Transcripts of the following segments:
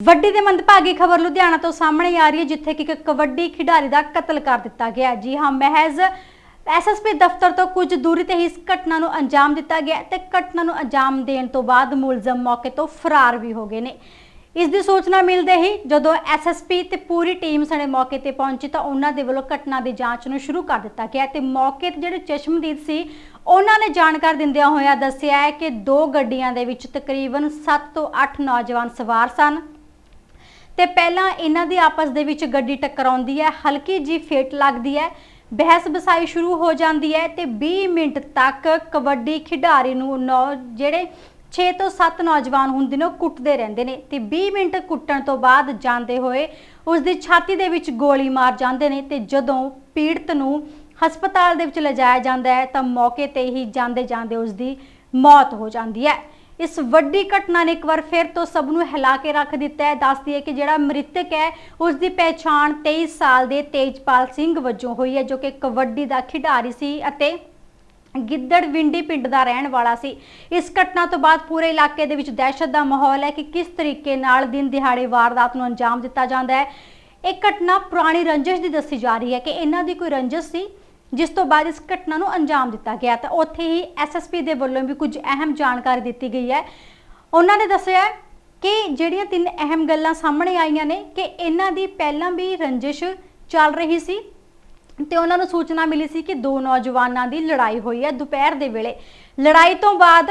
ਵੱਡੀ ਤੇ ਮੰਦਭਾਗੀ ਖਬਰ ਲੁਧਿਆਣਾ ਤੋਂ ਸਾਹਮਣੇ ਆ ਰਹੀ ਹੈ, ਜਿੱਥੇ ਕਿ ਇੱਕ ਕਬੱਡੀ ਖਿਡਾਰੀ ਦਾ ਕਤਲ ਕਰ ਦਿੱਤਾ ਗਿਆ ਜੀ ਹਾਂ, ਮਹਿਜ਼ ਐਸਐਸਪੀ ਦਫ਼ਤਰ ਤੋਂ ਕੁਝ ਦੂਰੀ ਤੇ ਹੀ ਇਸ ਘਟਨਾ ਨੂੰ ਅੰਜਾਮ ਦਿੱਤਾ ਗਿਆ ਹੈ ਤੇ ਘਟਨਾ ਨੂੰ ਅੰਜਾਮ ਦੇਣ ਤੋਂ ਬਾਅਦ ਮੁਲਜ਼ਮ ਮੌਕੇ ਤੋਂ ਫਰਾਰ ਵੀ ਹੋ ਗਏ ਨੇ। ਇਸ ਦੀ ਸੂਚਨਾ ਮਿਲਦੇ ਹੀ ਜਦੋਂ ਐਸਐਸਪੀ ਤੇ ਪੂਰੀ ਟੀਮ ਸਣੇ ਮੌਕੇ ਤੇ ਪਹੁੰਚੀ ਤਾਂ ਉਹਨਾਂ ਦੇ ਵੱਲੋਂ ਘਟਨਾ ਦੀ ਜਾਂਚ ਨੂੰ ਸ਼ੁਰੂ ਕਰ ਦਿੱਤਾ ਗਿਆ ਤੇ ਮੌਕੇ ਤੇ ਜਿਹੜੇ ਚਸ਼ਮਦੀਦ ਸੀ, ਉਹਨਾਂ ਨੇ ਜਾਣਕਾਰੀ ਦਿੰਦਿਆਂ ਹੋਇਆ ਦੱਸਿਆ ਹੈ ਕਿ ਦੋ ਗੱਡੀਆਂ ਦੇ ਵਿੱਚ ਤਕਰੀਬਨ 7 ਤੋਂ 8 ਨੌਜਵਾਨ ਸਵਾਰ ਸਨ। ਤੇ ਪਹਿਲਾਂ ਇਹਨਾਂ ਦੀ ਆਪਸ ਦੇ ਵਿੱਚ ਗੱਡੀ ਟਕਰਾਉਂਦੀ ਹੈ, ਹਲਕੀ ਜੀ ਫੇਟ ਲੱਗਦੀ ਹੈ, ਬਹਿਸ ਬਸਾਈ ਸ਼ੁਰੂ ਹੋ ਜਾਂਦੀ ਹੈ ਤੇ 20 ਮਿੰਟ ਤੱਕ ਕਬੱਡੀ ਖਿਡਾਰੀ ਨੂੰ ਨੌ ਜਿਹੜੇ 6 ਤੋਂ 7 ਨੌਜਵਾਨ ਹੁੰਦੇ ਨੇ ਉਹ ਕੁੱਟਦੇ ਰਹਿੰਦੇ ਨੇ ਤੇ 20 ਮਿੰਟ ਕੁੱਟਣ ਤੋਂ ਬਾਅਦ ਜਾਂਦੇ ਹੋਏ ਉਸ ਦੀ ਛਾਤੀ ਦੇ ਵਿੱਚ ਗੋਲੀ ਮਾਰ ਜਾਂਦੇ ਨੇ ਤੇ ਜਦੋਂ ਪੀੜਤ ਨੂੰ ਹਸਪਤਾਲ ਦੇ ਵਿੱਚ ਲਿਜਾਇਆ ਜਾਂਦਾ ਹੈ ਤਾਂ ਮੌਕੇ ਤੇ ਹੀ ਜਾਂਦੇ ਜਾਂਦੇ ਉਸ ਦੀ ਮੌਤ ਹੋ ਜਾਂਦੀ ਹੈ। ਇਸ ਵੱਡੀ ਘਟਨਾ ਨੇ ਇੱਕ ਵਾਰ ਫਿਰ ਤੋਂ ਸਭ ਨੂੰ ਹਿਲਾ ਕੇ ਰੱਖ ਦਿੱਤਾ ਹੈ। ਦੱਸਦੀ ਹੈ ਕਿ ਜਿਹੜਾ ਮ੍ਰਿਤਕ ਹੈ, ਉਸ ਦੀ ਪਹਿਚਾਣ 23 ਸਾਲ ਦੇ ਤੇਜਪਾਲ ਸਿੰਘ ਵਜੋਂ ਹੋਈ ਹੈ, ਜੋ ਕਿ ਕਬੱਡੀ ਦਾ ਖਿਡਾਰੀ ਸੀ ਅਤੇ ਗਿੱਦੜ ਵਿੰਡੀ ਪਿੰਡ ਦਾ ਰਹਿਣ ਵਾਲਾ ਸੀ। ਇਸ ਘਟਨਾ ਤੋਂ ਬਾਅਦ ਪੂਰੇ ਇਲਾਕੇ ਦੇ ਵਿੱਚ ਦਹਿਸ਼ਤ ਦਾ ਮਾਹੌਲ ਹੈ ਕਿ ਕਿਸ ਤਰੀਕੇ ਨਾਲ ਦਿਨ ਦਿਹਾੜੇ ਵਾਰਦਾਤ ਨੂੰ ਅੰਜਾਮ ਦਿੱਤਾ ਜਾਂਦਾ ਹੈ। ਇਹ ਘਟਨਾ ਪੁਰਾਣੀ ਰੰਜਿਸ਼ ਦੀ ਦੱਸੀ ਜਾ ਰਹੀ ਹੈ ਕਿ ਇਹਨਾਂ ਦੀ ਕੋਈ ਰੰਜਿਸ਼ ਸੀ? ਜਿਸ ਤੋਂ ਬਾਅਦ ਇਸ ਘਟਨਾ ਨੂੰ ਅੰਜਾਮ ਦਿੱਤਾ ਗਿਆ। ਤਾਂ ਉੱਥੇ ਹੀ ਐਸਐਸਪੀ ਦੇ ਵੱਲੋਂ ਵੀ ਕੁਝ ਅਹਿਮ ਜਾਣਕਾਰੀ ਦਿੱਤੀ ਗਈ ਹੈ। ਉਹਨਾਂ ਨੇ ਦੱਸਿਆ ਕਿ ਜਿਹੜੀਆਂ ਤਿੰਨ ਅਹਿਮ ਗੱਲਾਂ ਸਾਹਮਣੇ ਆਈਆਂ ਨੇ ਕਿ ਇਹਨਾਂ ਦੀ ਪਹਿਲਾਂ ਵੀ ਰੰਜਿਸ਼ ਚੱਲ ਰਹੀ ਸੀ ਤੇ ਉਹਨਾਂ ਨੂੰ ਸੂਚਨਾ ਮਿਲੀ ਸੀ ਕਿ ਦੋ ਨੌਜਵਾਨਾਂ ਦੀ ਲੜਾਈ ਹੋਈ ਹੈ ਦੁਪਹਿਰ ਦੇ ਵੇਲੇ। ਲੜਾਈ ਤੋਂ ਬਾਅਦ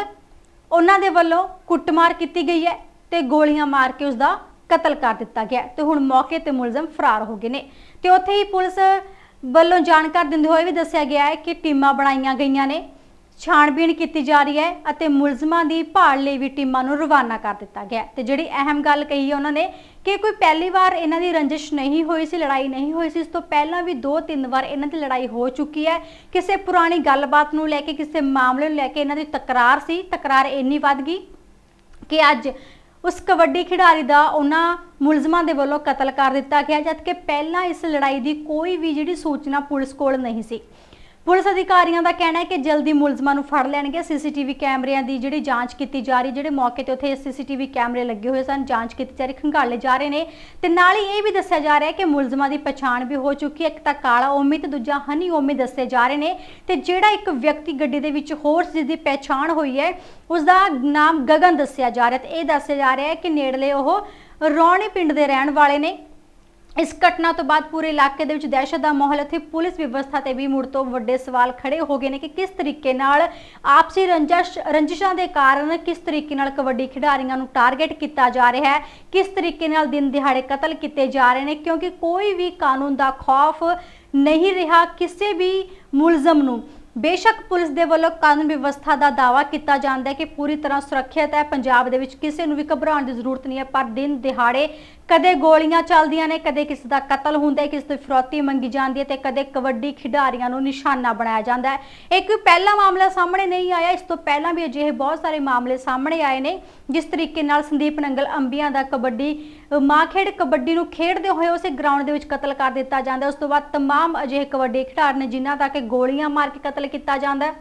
ਉਹਨਾਂ ਦੇ ਵੱਲੋਂ ਕੁੱਟਮਾਰ ਕੀਤੀ ਗਈ ਹੈ ਤੇ ਗੋਲੀਆਂ ਮਾਰ ਕੇ ਉਸ ਦਾ ਕਤਲ ਕਰ ਦਿੱਤਾ ਗਿਆ ਤੇ ਹੁਣ ਮੌਕੇ ਤੇ ਮੁਲਜ਼ਮ ਫਰਾਰ ਹੋ ਗਏ ਨੇ। ਤੇ ਉੱਥੇ ਹੀ ਪੁਲਿਸ ਵੱਲੋਂ ਜਾਣਕਾਰੀ ਦਿੰਦੇ ਹੋਏ ਵੀ ਦੱਸਿਆ ਗਿਆ ਹੈ ਕਿ ਟੀਮਾਂ ਬਣਾਈਆਂ ਗਈਆਂ ਨੇ, ਛਾਣਬੀਣ ਕੀਤੀ ਜਾ ਰਹੀ ਹੈ ਅਤੇ ਮੁਲਜ਼ਮਾਂ ਦੀ ਭਾਲ ਲਈ ਵੀ ਟੀਮਾਂ ਨੂੰ ਰਵਾਨਾ ਕਰ ਦਿੱਤਾ ਗਿਆ ਤੇ ਜਿਹੜੀ ਅਹਿਮ ਗੱਲ ਕਹੀ ਹੈ ਉਹਨਾਂ ਨੇ ਕਿ ਕੋਈ ਪਹਿਲੀ ਵਾਰ ਇਹਨਾਂ ਦੀ ਰੰਜਿਸ਼ ਨਹੀਂ ਹੋਈ ਸੀ, ਲੜਾਈ ਨਹੀਂ ਹੋਈ ਸੀ, ਇਸ ਤੋਂ ਪਹਿਲਾਂ ਵੀ ਦੋ ਤਿੰਨ ਵਾਰ ਇਹਨਾਂ ਦੀ ਲੜਾਈ ਹੋ ਚੁੱਕੀ ਹੈ। ਕਿਸੇ ਪੁਰਾਣੀ ਗੱਲਬਾਤ ਨੂੰ ਲੈ ਕੇ, ਕਿਸੇ ਮਾਮਲੇ ਨੂੰ ਲੈ ਕੇ ਇਹਨਾਂ ਦੀ ਤਕਰਾਰ ਸੀ, ਤਕਰਾਰ ਇੰਨੀ ਵੱਧ ਗਈ ਕਿ ਅੱਜ ਉਸ ਕਬੱਡੀ ਖਿਡਾਰੀ ਦਾ ਉਹਨਾਂ ਮੁਲਜ਼ਮਾਂ ਦੇ ਵੱਲੋਂ ਕਤਲ ਕਰ ਦਿੱਤਾ ਗਿਆ, ਜਦਕਿ ਪਹਿਲਾਂ ਇਸ ਲੜਾਈ ਦੀ ਕੋਈ ਵੀ ਜਿਹੜੀ ਸੂਚਨਾ ਪੁਲਿਸ ਕੋਲ ਨਹੀਂ ਸੀ। ਪੁਲਿਸ ਅਧਿਕਾਰੀਆਂ ਦਾ ਕਹਿਣਾ ਹੈ ਕਿ ਜਲਦੀ ਮੁਲਜ਼ਮਾਂ ਨੂੰ ਫੜ ਲੈਣਗੇ। ਸੀਸੀਟੀਵੀ ਕੈਮਰਿਆਂ ਦੀ ਜਿਹੜੀ ਜਾਂਚ ਕੀਤੀ ਜਾ ਰਹੀ, ਜਿਹੜੇ ਮੌਕੇ ਤੇ ਉੱਥੇ ਸੀਸੀਟੀਵੀ ਕੈਮਰੇ ਲੱਗੇ ਹੋਏ ਸਨ, ਜਾਂਚ ਕੀਤੀ ਜਾ ਰਹੀ, ਖੰਗਾਲੇ ਜਾ ਰਹੇ ਨੇ। ਤੇ ਨਾਲ ਹੀ ਇਹ ਵੀ ਦੱਸਿਆ ਜਾ ਰਿਹਾ ਹੈ ਕਿ ਮੁਲਜ਼ਮਾਂ ਦੀ ਪਛਾਣ ਵੀ ਹੋ ਚੁੱਕੀ ਹੈ। ਇੱਕ ਤਾਂ ਕਾਲਾ ਓਮੀ ਤੇ ਦੂਜਾ ਹਨੀ ਓਮੀ ਦੱਸੇ ਜਾ ਰਹੇ ਨੇ। ਤੇ ਜਿਹੜਾ ਇੱਕ ਵਿਅਕਤੀ ਗੱਡੀ ਦੇ ਵਿੱਚ ਹੋਰ ਜਿਸ ਦੀ ਪਛਾਣ ਹੋਈ ਹੈ ਉਸ ਦਾ ਨਾਮ ਗਗਨ ਦੱਸਿਆ ਜਾ ਰਿਹਾ ਤੇ ਇਹ ਦੱਸਿਆ ਜਾ ਰਿਹਾ ਹੈ ਕਿ ਨੇੜਲੇ ਉਹ ਰੌਣੀ ਪਿੰਡ ਦੇ ਰਹਿਣ ਵਾਲੇ ਨੇ। ਇਸ ਘਟਨਾ ਤੋਂ ਬਾਅਦ ਪੂਰੇ ਇਲਾਕੇ ਦੇ ਵਿੱਚ ਦਹਿਸ਼ਤ ਦਾ ਮਾਹੌਲ, ਇੱਥੇ ਪੁਲਿਸ ਵਿਵਸਥਾ ਤੇ ਵੀ ਮੁੜ ਤੋਂ ਵੱਡੇ ਸਵਾਲ ਖੜੇ ਹੋ ਗਏ ਨੇ ਕਿ ਕਿਸ ਤਰੀਕੇ ਨਾਲ ਆਪਸੀ ਰੰਜਿਸ਼, ਰੰਜਿਸ਼ਾਂ ਦੇ ਕਾਰਨ ਕਿਸ ਤਰੀਕੇ ਨਾਲ ਕਬੱਡੀ ਖਿਡਾਰੀਆਂ ਨੂੰ ਟਾਰਗੇਟ ਕੀਤਾ ਜਾ ਰਿਹਾ ਹੈ, ਕਿਸ ਤਰੀਕੇ ਨਾਲ ਦਿਨ ਦਿਹਾੜੇ ਕਤਲ ਕੀਤੇ ਜਾ ਰਹੇ ਨੇ, ਕਿਉਂਕਿ ਕੋਈ ਵੀ ਕਾਨੂੰਨ ਦਾ ਖੌਫ ਨਹੀਂ ਰਿਹਾ ਕਿਸੇ ਵੀ ਮੁਲਜ਼ਮ ਨੂੰ। ਬੇਸ਼ੱਕ ਪੁਲਿਸ ਦੇ ਵੱਲੋਂ ਕਾਨੂੰਨ ਵਿਵਸਥਾ ਦਾ ਦਾਵਾ ਕੀਤਾ ਜਾਂਦਾ ਹੈ ਕਿ ਪੂਰੀ ਤਰ੍ਹਾਂ ਸੁਰੱਖਿਅਤ ਹੈ, ਪੰਜਾਬ ਦੇ ਵਿੱਚ ਕਿਸੇ ਨੂੰ ਵੀ ਘਬਰਾਉਣ ਦੀ ਜ਼ਰੂਰਤ ਨਹੀਂ ਹੈ, ਪਰ ਦਿਨ ਦਿਹਾੜੇ ਕਦੇ ਗੋਲੀਆਂ ਚੱਲਦੀਆਂ ਨੇ ਕਦੇ ਕਿਸੇ ਦਾ ਕਤਲ ਹੁੰਦਾ ਹੈ ਕਿਸੇ ਤੋਂ ਫਿਰੌਤੀ ਮੰਗੀ ਜਾਂਦੀ ਹੈ ਤੇ ਕਦੇ ਕਬੱਡੀ ਖਿਡਾਰੀਆਂ ਨੂੰ ਨਿਸ਼ਾਨਾ ਬਣਾਇਆ ਜਾਂਦਾ ਹੈ ਇੱਕ ਪਹਿਲਾ ਮਾਮਲਾ ਸਾਹਮਣੇ ਨਹੀਂ ਆਇਆ ਇਸ ਤੋਂ ਪਹਿਲਾਂ ਵੀ ਅਜਿਹੇ ਬਹੁਤ ਸਾਰੇ ਮਾਮਲੇ ਸਾਹਮਣੇ ਆਏ ਨੇ ਜਿਸ ਤਰੀਕੇ ਨਾਲ ਸੰਦੀਪ ਨੰਗਲ ਅੰਬੀਆਂ ਦਾ ਕਬੱਡੀ ਅ, ਮਾਂ ਖੇਡ ਕਬੱਡੀ ਨੂੰ ਖੇਡਦੇ ਹੋਏ ਉਸੇ ਗਰਾਊਂਡ ਦੇ ਵਿੱਚ ਕਤਲ ਕਰ ਦਿੱਤਾ ਜਾਂਦਾ ਹੈ। ਉਸ ਤੋਂ ਬਾਅਦ तमाम ਅਜਿਹੇ ਕਬੱਡੀ ਖਿਡਾਰੀ ਨੇ ਜਿਨ੍ਹਾਂ ਦਾ ਕਿ ਗੋਲੀਆਂ ਮਾਰ ਕੇ ਕਤਲ ਕੀਤਾ ਜਾਂਦਾ ਹੈ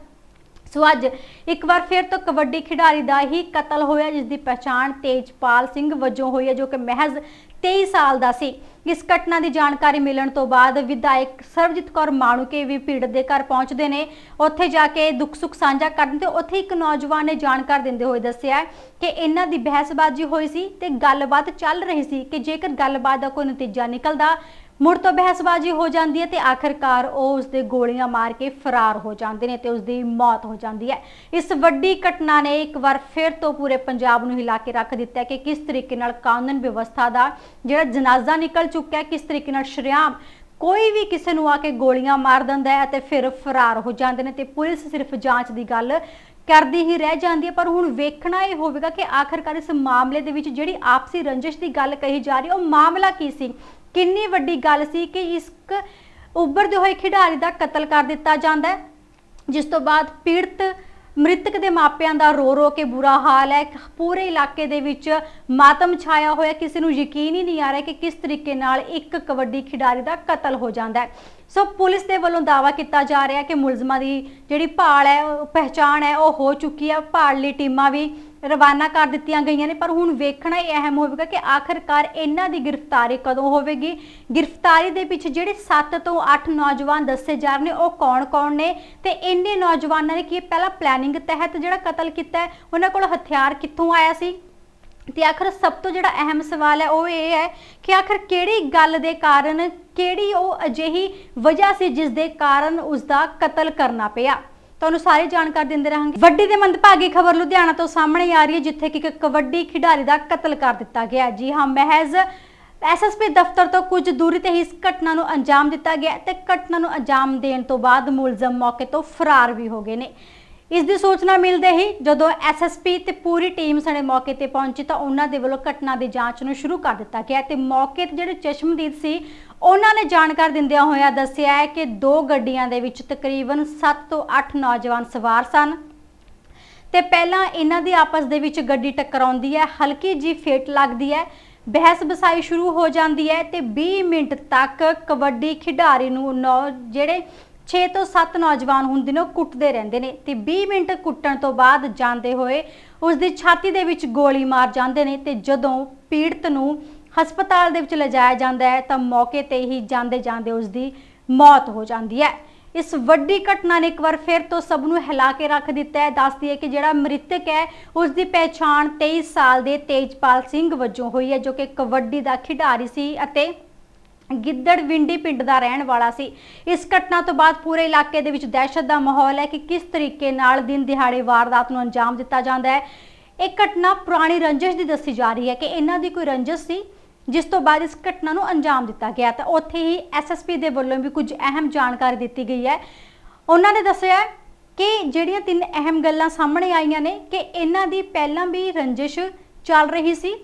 ਸੋ ਅੱਜ ਇੱਕ ਵਾਰ ਫਿਰ ਤੋਂ ਕਬੱਡੀ ਖਿਡਾਰੀ ਦਾ ਹੀ ਕਤਲ ਹੋਇਆ, ਜਿਸ ਦੀ ਪਛਾਣ ਤੇਜਪਾਲ ਸਿੰਘ ਵਜੋਂ ਹੋਈ ਹੈ, ਜੋ ਕਿ ਮਹਿਜ਼ 23 ਸਾਲ ਦਾ ਸੀ। ਇਸ ਘਟਨਾ ਦੀ ਜਾਣਕਾਰੀ ਮਿਲਣ ਤੋਂ ਬਾਅਦ ਵਿਧਾਇਕ ਸਰਬਜੀਤ ਕੌਰ ਮਾਣੂਕੇ ਵੀ ਪੀੜਤ ਦੇ ਘਰ ਪਹੁੰਚਦੇ ਨੇ। ਉੱਥੇ ਜਾ ਕੇ ਦੁੱਖ ਸੁੱਖ ਸਾਂਝਾ ਕਰਨ ਤੇ ਉੱਥੇ ਇੱਕ ਨੌਜਵਾਨ ਨੇ ਜਾਣਕਾਰੀ ਦਿੰਦੇ ਹੋਏ ਦੱਸਿਆ ਕਿ ਇਹਨਾਂ ਦੀ ਬਹਿਸਬਾਜ਼ੀ ਹੋਈ ਸੀ ਤੇ ਗੱਲਬਾਤ ਚੱਲ ਰਹੀ ਸੀ ਕਿ ਜੇਕਰ ਗੱਲਬਾਤ ਦਾ ਕੋਈ ਨਤੀਜਾ ਨਿਕਲਦਾ ਮੁੜ ਤੋਂ ਬਹਿਸਬਾਜ਼ੀ ਹੋ ਜਾਂਦੀ ਹੈ ਤੇ ਆਖਰਕਾਰ ਉਹ ਉਸਦੇ ਗੋਲੀਆਂ ਮਾਰ ਕੇ ਫਰਾਰ ਹੋ ਜਾਂਦੇ ਨੇ ਤੇ ਉਸਦੀ ਮੌਤ ਹੋ ਜਾਂਦੀ ਹੈ। ਇਸ ਵੱਡੀ ਘਟਨਾ ਨੇ ਇੱਕ ਵਾਰ ਫਿਰ ਤੋਂ ਪੂਰੇ ਪੰਜਾਬ ਨੂੰ ਹਿਲਾ ਕੇ ਰੱਖ ਦਿੱਤਾ ਕਿ ਕਿਸ ਤਰੀਕੇ ਨਾਲ ਕਾਨੂੰਨ ਵਿਵਸਥਾ ਦਾ ਜਿਹੜਾ ਜਨਾਜ਼ਾ ਨਿਕਲ ਚੁੱਕਿਆ ਹੈ, ਕਿਸ ਤਰੀਕੇ ਨਾਲ ਸ਼ਰੇਆਮ ਕੋਈ ਵੀ ਕਿਸੇ ਨੂੰ ਆ ਕੇ ਗੋਲੀਆਂ ਮਾਰ ਦਿੰਦਾ ਹੈ ਅਤੇ ਫਿਰ ਫਰਾਰ ਹੋ ਜਾਂਦੇ ਨੇ ਤੇ ਪੁਲਿਸ ਸਿਰਫ ਜਾਂਚ ਦੀ ਗੱਲ ਕਰਦੀ ਹੀ ਰਹਿ ਜਾਂਦੀ ਹੈ। ਪਰ ਹੁਣ ਵੇਖਣਾ ਇਹ ਹੋਵੇਗਾ ਕਿ ਆਖਰਕਾਰ ਇਸ ਮਾਮਲੇ ਦੇ ਵਿੱਚ ਜਿਹੜੀ ਆਪਸੀ ਰੰਜਿਸ਼ ਦੀ ਗੱਲ ਕਹੀ ਜਾ ਰਹੀ ਉਹ ਮਾਮਲਾ ਕੀ ਸੀ? ਕਿੰਨੀ ਵੱਡੀ ਗੱਲ ਸੀ ਕਿ ਇਸ ਉੱਭਰਦੇ ਹੋਏ ਖਿਡਾਰੀ ਦਾ ਕਤਲ ਕਰ ਦਿੱਤਾ ਜਾਂਦਾ ਹੈ, ਜਿਸ ਤੋਂ ਬਾਅਦ ਪੀੜਤ ਮ੍ਰਿਤਕ ਦੇ ਮਾਪਿਆਂ ਦਾ ਰੋ ਰੋ ਕੇ ਬੁਰਾ ਹਾਲ ਹੈ, ਪੂਰੇ ਇਲਾਕੇ ਦੇ ਵਿੱਚ ਮਾਤਮ ਛਾਇਆ ਹੋਇਆ, ਕਿਸੇ ਨੂੰ ਯਕੀਨ ਹੀ ਨਹੀਂ ਆ ਰਿਹਾ ਕਿ ਕਿਸ ਤਰੀਕੇ ਨਾਲ ਇੱਕ ਕਬੱਡੀ ਖਿਡਾਰੀ ਦਾ ਕਤਲ ਹੋ ਜਾਂਦਾ ਹੈ। ਸੋ ਪੁਲਿਸ ਦੇ ਵੱਲੋਂ ਦਾਵਾ ਕੀਤਾ ਜਾ ਰਿਹਾ ਕਿ ਮੁਲਜ਼ਮਾਂ ਦੀ ਜਿਹੜੀ ਭਾਲ ਹੈ ਪਹਿਚਾਣ ਹੈ, ਉਹ ਹੋ ਚੁੱਕੀ ਹੈ। ਭਾਲ ਲਈ ਟੀਮਾਂ ਵੀ ਰਵਾਨਾ ਕਰ ਦਿੱਤੀਆਂ ਗਈਆਂ ਨੇ, ਪਰ ਹੁਣ ਵੇਖਣਾ ਇਹ ਅਹਿਮ ਹੋਵੇਗਾ ਕਿ ਆਖਰਕਾਰ ਇਹਨਾਂ ਦੀ ਗ੍ਰਿਫਤਾਰੀ ਕਦੋਂ ਹੋਵੇਗੀ? ਗ੍ਰਿਫਤਾਰੀ ਦੇ ਵਿੱਚ ਜਿਹੜੇ 7 ਤੋਂ 8 ਨੌਜਵਾਨ ਦੱਸੇ ਜਾ ਰਹੇ ਨੇ, ਉਹ ਕੌਣ-ਕੌਣ ਨੇ? ਤੇ ਇੰਨੇ ਨੌਜਵਾਨਾਂ ਨੇ ਕੀ ਪਹਿਲਾਂ ਪਲੈਨਿੰਗ ਤਹਿਤ ਜਿਹੜਾ ਕਤਲ ਕੀਤਾ ਹੈ, ਉਹਨਾਂ ਕੋਲ ਹਥਿਆਰ ਕਿੱਥੋਂ ਆਇਆ ਸੀ? ਤੇ ਆਖਰ ਸਭ ਤੋਂ ਜਿਹੜਾ ਅਹਿਮ ਸਵਾਲ ਹੈ, ਉਹ ਇਹ ਹੈ ਕਿ ਆਖਰ ਕਿਹੜੀ ਗੱਲ ਦੇ ਕਾਰਨ, ਕਿਹੜੀ ਉਹ ਅਜਿਹੀ ਵਜ੍ਹਾ ਸੀ ਜਿਸ ਦੇ ਕਾਰਨ ਉਸ ਦਾ ਕਤਲ ਕਰਨਾ ਪਿਆ? ਤੁਹਾਨੂੰ ਸਾਰੇ ਜਾਣਕਾਰੀ ਦਿੰਦੇ ਰਹਾਂਗੇ। ਵੱਡੀ ਦੇ ਮੰਦਭਾਗੀ ਖਬਰ ਲੁਧਿਆਣਾ ਤੋਂ ਸਾਹਮਣੇ ਆ ਰਹੀ ਹੈ, ਜਿੱਥੇ ਕਿ ਇੱਕ ਕਬੱਡੀ ਖਿਡਾਰੀ ਦਾ ਕਤਲ ਕਰ ਦਿੱਤਾ ਗਿਆ ਜੀ ਹਾਂ, ਮਹਿਜ਼ ਐਸਐਸਪੀ ਦਫ਼ਤਰ ਤੋਂ ਕੁਝ ਦੂਰੀ ਤੇ ਹੀ ਇਸ ਘਟਨਾ ਨੂੰ ਅੰਜਾਮ ਦਿੱਤਾ ਗਿਆ ਤੇ ਘਟਨਾ ਨੂੰ ਅੰਜਾਮ ਦੇਣ ਤੋਂ ਬਾਅਦ ਮੁਲਜ਼ਮ ਮੌਕੇ ਤੋਂ ਫਰਾਰ ਵੀ ਹੋ ਗਏ ਨੇ। ਇਸ ਦੀ ਸੂਚਨਾ ਮਿਲਦੇ ਹੀ ਜਦੋਂ ਐਸਐਸਪੀ ਤੇ ਪੂਰੀ ਟੀਮ ਸਾਡੇ ਮੌਕੇ ਤੇ ਪਹੁੰਚੀ ਤਾਂ ਉਹਨਾਂ ਦੇ ਵੱਲੋਂ ਘਟਨਾ ਦੀ ਜਾਂਚ ਨੂੰ ਸ਼ੁਰੂ ਕਰ ਦਿੱਤਾ ਗਿਆ ਤੇ ਮੌਕੇ ਤੇ ਜਿਹੜੇ ਚਸ਼ਮਦੀਦ ਸੀ, ਉਹਨਾਂ ਨੇ ਜਾਣਕਾਰੀ ਦਿੰਦਿਆਂ ਹੋਇਆ ਦੱਸਿਆ ਹੈ ਕਿ ਦੋ ਗੱਡੀਆਂ ਦੇ ਵਿੱਚ ਤਕਰੀਬਨ 7 ਤੋਂ 8 ਨੌਜਵਾਨ ਸਵਾਰ ਸਨ ਤੇ ਪਹਿਲਾਂ ਇਹਨਾਂ ਦੀ ਆਪਸ ਦੇ ਵਿੱਚ ਗੱਡੀ ਟਕਰਾਉਂਦੀ ਹੈ, ਹਲਕੀ ਜੀ ਫੇਟ ਲੱਗਦੀ ਹੈ, ਬਹਿਸ ਬਸਾਈ ਸ਼ੁਰੂ ਹੋ ਜਾਂਦੀ ਹੈ ਤੇ 20 ਮਿੰਟ ਤੱਕ ਕਬੱਡੀ ਖਿਡਾਰੀ ਨੂੰ ਨੌ ਜਿਹੜੇ 6 ਤੋਂ 7 ਨੌਜਵਾਨ ਹੁੰਦੇ ਨੇ ਉਹ ਕੁੱਟਦੇ ਰਹਿੰਦੇ ਨੇ ਤੇ 20 ਮਿੰਟ ਕੁੱਟਣ ਤੋਂ ਬਾਅਦ ਜਾਂਦੇ ਹੋਏ ਉਸ ਦੀ ਛਾਤੀ ਦੇ ਵਿੱਚ ਗੋਲੀ ਮਾਰ ਜਾਂਦੇ ਨੇ ਤੇ ਜਦੋਂ ਪੀੜਤ ਨੂੰ ਹਸਪਤਾਲ ਦੇ ਵਿੱਚ ਲਿਜਾਇਆ ਜਾਂਦਾ ਹੈ ਤਾਂ ਮੌਕੇ ਤੇ ਹੀ ਜਾਂਦੇ ਜਾਂਦੇ ਉਸ ਦੀ ਮੌਤ ਹੋ ਜਾਂਦੀ ਹੈ। ਇਸ ਵੱਡੀ ਘਟਨਾ ਨੇ ਇੱਕ ਵਾਰ ਫਿਰ ਤੋਂ ਸਭ ਨੂੰ ਹਿਲਾ ਕੇ ਰੱਖ ਦਿੱਤਾ ਹੈ। ਦੱਸਦੀ ਹੈ ਕਿ ਜਿਹੜਾ ਮ੍ਰਿਤਕ ਹੈ, ਉਸ ਦੀ ਪਹਿਚਾਣ 23 ਸਾਲ ਦੇ ਤੇਜਪਾਲ ਸਿੰਘ ਵਜੋਂ ਹੋਈ ਹੈ, ਜੋ ਕਿ ਕਬੱਡੀ ਦਾ ਖਿਡਾਰੀ ਸੀ ਅਤੇ ਗਿੱਦੜ ਵਿੰਡੀ ਪਿੰਡ ਦਾ ਰਹਿਣ ਵਾਲਾ ਸੀ। ਇਸ ਘਟਨਾ ਤੋਂ ਬਾਅਦ ਪੂਰੇ ਇਲਾਕੇ ਦੇ ਵਿੱਚ ਦਹਿਸ਼ਤ ਦਾ ਮਾਹੌਲ ਹੈ ਕਿ ਕਿਸ ਤਰੀਕੇ ਨਾਲ ਦਿਨ ਦਿਹਾੜੇ ਵਾਰਦਾਤ ਨੂੰ ਅੰਜਾਮ ਦਿੱਤਾ ਜਾਂਦਾ ਹੈ। ਇਹ ਘਟਨਾ ਪੁਰਾਣੀ ਰੰਜਿਸ਼ ਦੀ ਦੱਸੀ ਜਾ ਰਹੀ ਹੈ ਕਿ ਇਹਨਾਂ ਦੀ ਕੋਈ ਰੰਜਿਸ਼ ਸੀ, ਜਿਸ ਤੋਂ ਬਾਅਦ ਇਸ ਘਟਨਾ ਨੂੰ ਅੰਜਾਮ ਦਿੱਤਾ ਗਿਆ। ਤਾਂ ਉੱਥੇ ਹੀ ਐਸਐਸਪੀ ਦੇ ਵੱਲੋਂ ਵੀ ਕੁਝ ਅਹਿਮ ਜਾਣਕਾਰੀ ਦਿੱਤੀ ਗਈ ਹੈ। ਉਹਨਾਂ ਨੇ ਦੱਸਿਆ ਕਿ ਜਿਹੜੀਆਂ ਤਿੰਨ ਅਹਿਮ ਗੱਲਾਂ ਸਾਹਮਣੇ ਆਈਆਂ ਨੇ ਕਿ ਇਹਨਾਂ ਦੀ ਪਹਿਲਾਂ ਵੀ ਰੰਜਿਸ਼ ਚੱਲ ਰਹੀ ਸੀ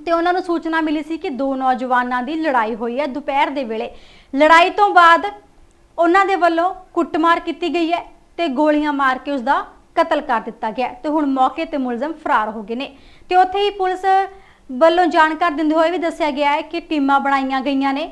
ਤੇ ਉਹਨਾਂ ਨੂੰ ਸੂਚਨਾ ਮਿਲੀ ਸੀ ਕਿ ਦੋ ਨੌਜਵਾਨਾਂ ਦੀ ਲੜਾਈ ਹੋਈ ਹੈ ਦੁਪਹਿਰ ਦੇ ਵੇਲੇ। ਲੜਾਈ ਤੋਂ ਬਾਅਦ ਉਹਨਾਂ ਦੇ ਵੱਲੋਂ ਕੁੱਟਮਾਰ ਕੀਤੀ ਗਈ ਹੈ ਤੇ ਗੋਲੀਆਂ ਮਾਰ ਕੇ ਉਸ ਦਾ ਕਤਲ ਕਰ ਦਿੱਤਾ ਗਿਆ ਤੇ ਹੁਣ ਮੌਕੇ ਤੇ ਮੁਲਜ਼ਮ ਫਰਾਰ ਹੋ ਗਏ ਨੇ। ਤੇ ਉੱਥੇ ਹੀ ਪੁਲਿਸ ਵੱਲੋਂ ਜਾਣਕਾਰੀ ਦਿੰਦੇ ਹੋਏ ਵੀ ਦੱਸਿਆ ਗਿਆ ਹੈ ਕਿ ਟੀਮਾਂ ਬਣਾਈਆਂ ਗਈਆਂ ਨੇ,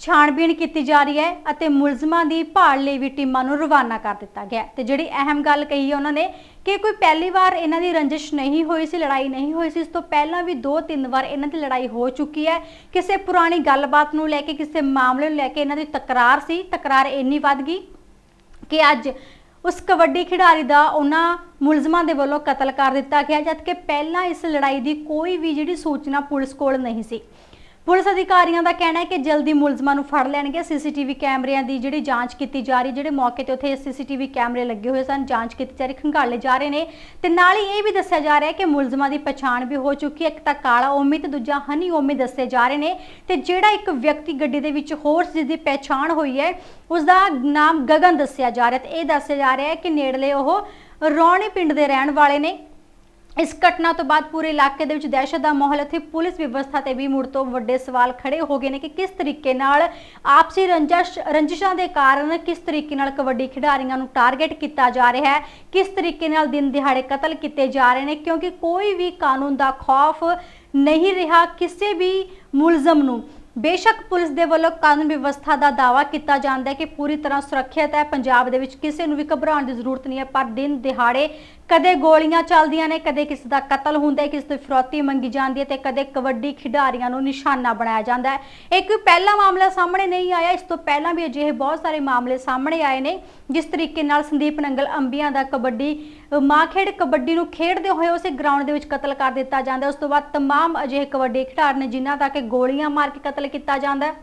ਛਾਣਬੀਣ ਕੀਤੀ ਜਾ ਰਹੀ ਹੈ ਅਤੇ ਮੁਲਜ਼ਮਾਂ ਦੀ ਭਾਲ ਲਈ ਵੀ ਟੀਮਾਂ ਨੂੰ ਰਵਾਨਾ ਕਰ ਦਿੱਤਾ ਗਿਆ ਤੇ ਜਿਹੜੀ ਅਹਿਮ ਗੱਲ ਕਹੀ ਹੈ ਉਹਨਾਂ ਨੇ ਕਿ ਕੋਈ ਪਹਿਲੀ ਵਾਰ ਇਹਨਾਂ ਦੀ ਰੰਜਿਸ਼ ਨਹੀਂ ਹੋਈ ਸੀ, ਲੜਾਈ ਨਹੀਂ ਹੋਈ ਸੀ, ਇਸ ਤੋਂ ਪਹਿਲਾਂ ਵੀ ਦੋ ਤਿੰਨ ਵਾਰ ਇਹਨਾਂ ਦੀ ਲੜਾਈ ਹੋ ਚੁੱਕੀ ਹੈ। ਕਿਸੇ ਪੁਰਾਣੀ ਗੱਲਬਾਤ ਨੂੰ ਲੈ ਕੇ, ਕਿਸੇ ਮਾਮਲੇ ਨੂੰ ਲੈ ਕੇ ਇਹਨਾਂ ਦੀ ਤਕਰਾਰ ਸੀ। ਤਕਰਾਰ ਇੰਨੀ ਵੱਧ ਗਈ ਕਿ ਅੱਜ ਉਸ ਕਬੱਡੀ ਖਿਡਾਰੀ ਦਾ ਉਹਨਾਂ ਮੁਲਜ਼ਮਾਂ ਦੇ ਵੱਲੋਂ ਕਤਲ ਕਰ ਦਿੱਤਾ ਗਿਆ, ਜਦਕਿ ਪਹਿਲਾਂ ਇਸ ਲੜਾਈ ਦੀ ਕੋਈ ਵੀ ਜਿਹੜੀ ਸੂਚਨਾ ਪੁਲਿਸ ਕੋਲ ਨਹੀਂ ਸੀ। ਪੁਲਿਸ ਅਧਿਕਾਰੀਆਂ ਦਾ ਕਹਿਣਾ ਹੈ ਕਿ ਜਲਦੀ ਮੁਲਜ਼ਮਾਂ ਨੂੰ ਫੜ ਲੈਣਗੇ। ਸੀਸੀਟੀਵੀ ਕੈਮਰਿਆਂ ਦੀ ਜਿਹੜੀ ਜਾਂਚ ਕੀਤੀ ਜਾ ਰਹੀ, ਜਿਹੜੇ ਮੌਕੇ ਤੇ ਉੱਥੇ ਸੀਸੀਟੀਵੀ ਕੈਮਰੇ ਲੱਗੇ ਹੋਏ ਸਨ, ਜਾਂਚ ਕੀਤੀ ਜਾ ਰਹੀ, ਖੰਗਾਲੇ ਜਾ ਰਹੇ ਨੇ। ਤੇ ਨਾਲ ਹੀ ਇਹ ਵੀ ਦੱਸਿਆ ਜਾ ਰਿਹਾ ਹੈ ਕਿ ਮੁਲਜ਼ਮਾਂ ਦੀ ਪਛਾਣ ਵੀ ਹੋ ਚੁੱਕੀ ਹੈ। ਇੱਕ ਤਾਂ ਕਾਲਾ ਓਮੀ ਤੇ ਦੂਜਾ ਹਨੀ ਓਮੀ ਦੱਸੇ ਜਾ ਰਹੇ ਨੇ। ਤੇ ਜਿਹੜਾ ਇੱਕ ਵਿਅਕਤੀ ਗੱਡੀ ਦੇ ਵਿੱਚ ਹੋਰ ਜਿਸ ਦੀ ਪਛਾਣ ਹੋਈ ਹੈ ਉਸ ਦਾ ਨਾਮ ਗਗਨ ਦੱਸਿਆ ਜਾ ਰਿਹਾ ਤੇ ਇਹ ਦੱਸਿਆ ਜਾ ਰਿਹਾ ਹੈ ਕਿ ਨੇੜਲੇ ਉਹ ਰੌਣੀ ਪਿੰਡ ਦੇ ਰਹਿਣ ਵਾਲੇ ਨੇ। ਇਸ ਘਟਨਾ ਤੋਂ ਬਾਅਦ ਪੂਰੇ ਇਲਾਕੇ ਦੇ ਵਿੱਚ ਦਹਿਸ਼ਤ ਦਾ ਮਾਹੌਲ, ਇੱਥੇ ਪੁਲਿਸ ਵਿਵਸਥਾ ਤੇ ਵੀ ਮੁੜ ਤੋਂ ਵੱਡੇ ਸਵਾਲ ਖੜੇ ਹੋ ਗਏ ਨੇ ਕਿ ਕਿਸ ਤਰੀਕੇ ਨਾਲ ਆਪਸੀ ਰੰਜਿਸ਼, ਰੰਜਿਸ਼ਾਂ ਦੇ ਕਾਰਨ ਕਿਸ ਤਰੀਕੇ ਨਾਲ ਕਬੱਡੀ ਖਿਡਾਰੀਆਂ ਨੂੰ ਟਾਰਗੇਟ ਕੀਤਾ ਜਾ ਰਿਹਾ ਹੈ, ਕਿਸ ਤਰੀਕੇ ਨਾਲ ਦਿਨ ਦਿਹਾੜੇ ਕਤਲ ਕੀਤੇ ਜਾ ਰਹੇ ਨੇ, ਕਿਉਂਕਿ ਕੋਈ ਵੀ ਕਾਨੂੰਨ ਦਾ ਖੌਫ ਨਹੀਂ ਰਿਹਾ ਕਿਸੇ ਵੀ ਮੁਲਜ਼ਮ ਨੂੰ। ਬੇਸ਼ੱਕ ਪੁਲਿਸ ਦੇ ਵੱਲੋਂ ਕਾਨੂੰਨ ਵਿਵਸਥਾ ਦਾ ਦਾਵਾ ਕੀਤਾ ਜਾਂਦਾ ਹੈ ਕਿ ਪੂਰੀ ਤਰ੍ਹਾਂ ਸੁਰੱਖਿਅਤ ਹੈ, ਪੰਜਾਬ ਦੇ ਵਿੱਚ ਕਿਸੇ ਨੂੰ ਵੀ ਘਬਰਾਉਣ ਦੀ ਜ਼ਰੂਰਤ ਨਹੀਂ ਹੈ, ਪਰ ਦਿਨ ਦਿਹਾੜੇ ਕਦੇ ਗੋਲੀਆਂ ਚੱਲਦੀਆਂ ਨੇ ਕਦੇ ਕਿਸੇ ਦਾ ਕਤਲ ਹੁੰਦਾ ਹੈ ਕਿਸੇ ਤੋਂ ਫਿਰੌਤੀ ਮੰਗੀ ਜਾਂਦੀ ਹੈ ਤੇ ਕਦੇ ਕਬੱਡੀ ਖਿਡਾਰੀਆਂ ਨੂੰ ਨਿਸ਼ਾਨਾ ਬਣਾਇਆ ਜਾਂਦਾ ਹੈ ਇੱਕ ਪਹਿਲਾ ਮਾਮਲਾ ਸਾਹਮਣੇ ਨਹੀਂ ਆਇਆ ਇਸ ਤੋਂ ਪਹਿਲਾਂ ਵੀ ਅਜਿਹੇ ਬਹੁਤ ਸਾਰੇ ਮਾਮਲੇ ਸਾਹਮਣੇ ਆਏ ਨੇ ਜਿਸ ਤਰੀਕੇ ਨਾਲ ਸੰਦੀਪ ਨੰਗਲ ਅੰਬੀਆਂ ਦਾ ਕਬੱਡੀ ਅ, ਮਾਂ ਖੇਡ ਕਬੱਡੀ ਨੂੰ ਖੇਡਦੇ ਹੋਏ ਉਸੇ ਗਰਾਊਂਡ ਦੇ ਵਿੱਚ ਕਤਲ ਕਰ ਦਿੱਤਾ ਜਾਂਦਾ ਹੈ। ਉਸ ਤੋਂ ਬਾਅਦ तमाम ਅਜਿਹੇ ਕਬੱਡੀ ਖਿਡਾਰੀ ਨੇ ਜਿਨ੍ਹਾਂ ਦਾ ਕਿ ਗੋਲੀਆਂ ਮਾਰ ਕੇ ਕਤਲ ਕੀਤਾ ਜਾਂਦਾ ਹੈ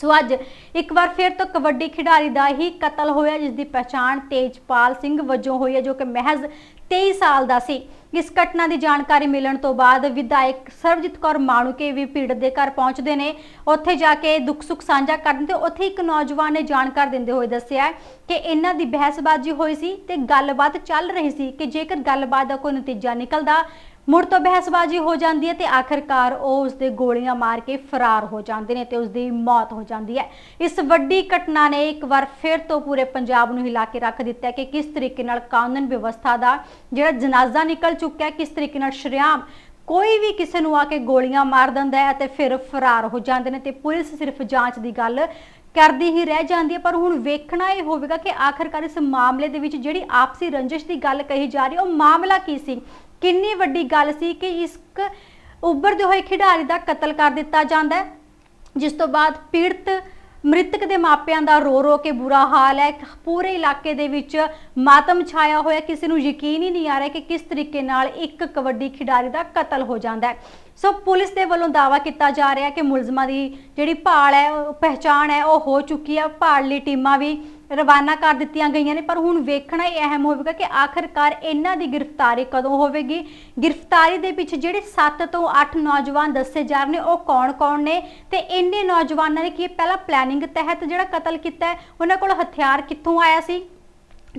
ਸੋ ਅੱਜ ਇੱਕ ਵਾਰ ਫਿਰ ਤੋਂ ਕਬੱਡੀ ਖਿਡਾਰੀ ਦਾ ਹੀ ਕਤਲ ਹੋਇਆ, ਜਿਸ ਦੀ ਪਛਾਣ ਤੇਜਪਾਲ ਸਿੰਘ ਵਜੋਂ ਹੋਈ ਹੈ, ਜੋ ਕਿ ਮਹਿਜ਼ 23 ਸਾਲ ਦਾ ਸੀ। ਇਸ ਘਟਨਾ ਦੀ ਜਾਣਕਾਰੀ ਮਿਲਣ ਤੋਂ ਬਾਅਦ ਵਿਧਾਇਕ ਸਰਬਜੀਤ ਕੌਰ ਮਾਣੂਕੇ ਵੀ ਪੀੜਤ ਦੇ ਘਰ ਪਹੁੰਚਦੇ ਨੇ। ਉੱਥੇ ਜਾ ਕੇ ਦੁੱਖ ਸੁੱਖ ਸਾਂਝਾ ਕਰਨ ਤੇ ਉੱਥੇ ਇੱਕ ਨੌਜਵਾਨ ਨੇ ਜਾਣਕਾਰੀ ਦਿੰਦੇ ਹੋਏ ਦੱਸਿਆ ਕਿ ਇਹਨਾਂ ਦੀ ਬਹਿਸਬਾਜ਼ੀ ਹੋਈ ਸੀ ਤੇ ਗੱਲਬਾਤ ਚੱਲ ਰਹੀ ਸੀ ਕਿ ਜੇਕਰ ਗੱਲਬਾਤ ਦਾ ਕੋਈ ਨਤੀਜਾ ਨਿਕਲਦਾ ਮੁੜ ਤੋਂ ਬਹਿਸਬਾਜ਼ੀ ਹੋ ਜਾਂਦੀ ਹੈ ਤੇ ਆਖਰਕਾਰ ਉਹ ਉਸਦੇ ਗੋਲੀਆਂ ਮਾਰ ਕੇ ਫਰਾਰ ਹੋ ਜਾਂਦੇ ਨੇ ਤੇ ਉਸਦੀ ਮੌਤ ਹੋ ਜਾਂਦੀ ਹੈ। ਇਸ ਵੱਡੀ ਘਟਨਾ ਨੇ ਇੱਕ ਵਾਰ ਫਿਰ ਤੋਂ ਪੂਰੇ ਪੰਜਾਬ ਨੂੰ ਹਿਲਾ ਕੇ ਰੱਖ ਦਿੱਤਾ ਕਿ ਕਿਸ ਤਰੀਕੇ ਨਾਲ ਕਾਨੂੰਨ ਵਿਵਸਥਾ ਦਾ ਜਿਹੜਾ ਜਨਾਜ਼ਾ ਨਿਕਲ ਚੁੱਕਿਆ ਕਿਸ ਤਰੀਕੇ ਨਾਲ ਸ਼ਰੇਆਮ ਕੋਈ ਵੀ ਕਿਸੇ ਨੂੰ ਆ ਕੇ ਗੋਲੀਆਂ ਮਾਰ ਦਿੰਦਾ ਹੈ ਅਤੇ ਫਿਰ ਫਰਾਰ ਹੋ ਜਾਂਦੇ ਨੇ ਤੇ ਪੁਲਿਸ ਸਿਰਫ ਜਾਂਚ ਦੀ ਗੱਲ ਕਰਦੀ ਹੀ ਰਹਿ ਜਾਂਦੀ ਹੈ। ਪਰ ਹੁਣ ਵੇਖਣਾ ਇਹ ਹੋਵੇਗਾ ਕਿ ਆਖਰਕਾਰ ਇਸ ਮਾਮਲੇ ਦੇ ਵਿੱਚ ਜਿਹੜੀ ਆਪਸੀ ਰੰਜਿਸ਼ ਦੀ ਗੱਲ ਕਹੀ ਜਾ ਰਹੀ ਹੈ, ਉਹ ਮਾਮਲਾ ਕੀ ਸੀ? ਕਿੰਨੀ ਵੱਡੀ ਗੱਲ ਸੀ ਕਿ ਇਸ ਉੱਭਰਦੇ ਹੋਏ ਖਿਡਾਰੀ ਦਾ ਕਤਲ ਕਰ ਦਿੱਤਾ ਜਾਂਦਾ ਹੈ, ਜਿਸ ਤੋਂ ਬਾਅਦ ਪੀੜਤ ਮ੍ਰਿਤਕ ਦੇ ਮਾਪਿਆਂ ਦਾ ਰੋ ਰੋ ਕੇ ਬੁਰਾ ਹਾਲ ਹੈ ਪੂਰੇ ਇਲਾਕੇ ਦੇ ਵਿੱਚ ਮਾਤਮ ਛਾਇਆ ਹੋਇਆ, ਕਿਸੇ ਨੂੰ ਯਕੀਨ ਹੀ ਨਹੀਂ ਆ ਰਿਹਾ ਕਿ ਕਿਸ ਤਰੀਕੇ ਨਾਲ ਇੱਕ ਕਬੱਡੀ ਖਿਡਾਰੀ ਦਾ ਕਤਲ ਹੋ ਜਾਂਦਾ ਹੈ। ਸੋ ਪੁਲਿਸ ਦੇ ਵੱਲੋਂ ਦਾਵਾ ਕੀਤਾ ਜਾ ਰਿਹਾ ਕਿ ਮੁਲਜ਼ਮਾਂ ਦੀ ਜਿਹੜੀ ਭਾਲ ਹੈ ਪਹਿਚਾਣ ਹੈ, ਉਹ ਹੋ ਚੁੱਕੀ ਹੈ। ਭਾਲ ਲਈ ਟੀਮਾਂ ਵੀ ਰਵਾਨਾ ਕਰ ਦਿੱਤੀਆਂ ਗਈਆਂ ਨੇ, ਪਰ ਹੁਣ ਵੇਖਣਾ ਇਹ ਅਹਿਮ ਹੋਵੇਗਾ ਕਿ ਆਖਰਕਾਰ ਇਹਨਾਂ ਦੀ ਗ੍ਰਿਫਤਾਰੀ ਕਦੋਂ ਹੋਵੇਗੀ। ਗ੍ਰਿਫਤਾਰੀ ਦੇ ਵਿੱਚ ਜਿਹੜੇ 7 ਤੋਂ 8 ਨੌਜਵਾਨ ਦੱਸੇ ਜਾ ਰਹੇ ਨੇ, ਉਹ ਕੌਣ-ਕੌਣ ਨੇ ਤੇ ਇੰਨੇ ਨੌਜਵਾਨਾਂ ਨੇ ਕੀ ਪਹਿਲਾਂ ਪਲੈਨਿੰਗ ਤਹਿਤ ਜਿਹੜਾ ਕਤਲ ਕੀਤਾ ਹੈ, ਉਹਨਾਂ ਕੋਲ ਹਥਿਆਰ ਕਿੱਥੋਂ ਆਇਆ ਸੀ?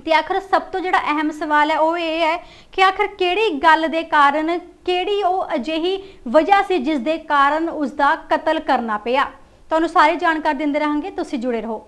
ਤੇ ਆਖਰ ਸਭ ਤੋਂ ਜਿਹੜਾ ਅਹਿਮ ਸਵਾਲ ਹੈ, ਉਹ ਇਹ ਹੈ ਕਿ ਆਖਰ ਕਿਹੜੀ ਗੱਲ ਦੇ ਕਾਰਨ, ਕਿਹੜੀ ਉਹ ਅਜਿਹੀ ਵਜ੍ਹਾ ਸੀ ਜਿਸ ਦੇ ਕਾਰਨ ਉਸ ਦਾ ਕਤਲ ਕਰਨਾ ਪਿਆ? ਤੁਹਾਨੂੰ ਸਾਰੀ ਜਾਣਕਾਰੀ ਦਿੰਦੇ ਰਹਾਂਗੇ, ਤੁਸੀਂ ਜੁੜੇ ਰਹੋ।